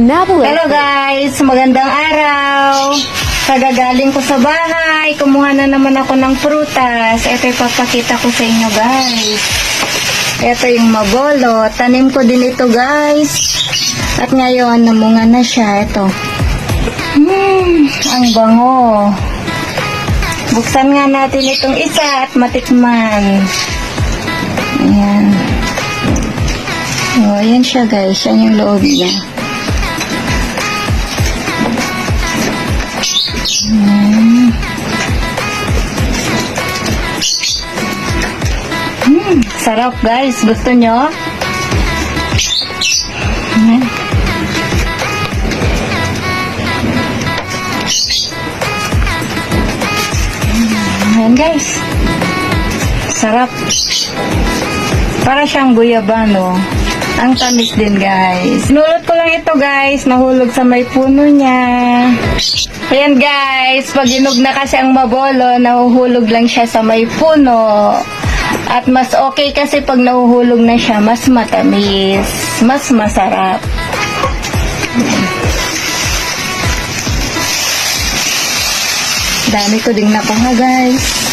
Hello guys, magandang araw. Kagagaling ko sa bahay, kumuha na naman ako ng prutas. Ito ipapakita ko sa inyo guys. Ito yung mabolo. Tanim ko din ito guys. At ngayon, namunga na siya. Ito. Hmm, ang bango. Buksan nga natin itong isa at matikman. Ayan. Oh, ayan siya guys. Yan yung loob niya. Sarap guys. Gusto nyo? Ayan. Guys. Sarap. Para siyang guyabano. Ang tamis din guys. Sinulot ko lang ito guys. Nahulog sa may puno niya. Ayan guys. Pag inog na kasi ang mabolo, nahuhulog lang siya sa may puno. At mas okay kasi pag nahuhulog na siya, mas matamis. Mas masarap. Dami ko ding nakuha guys.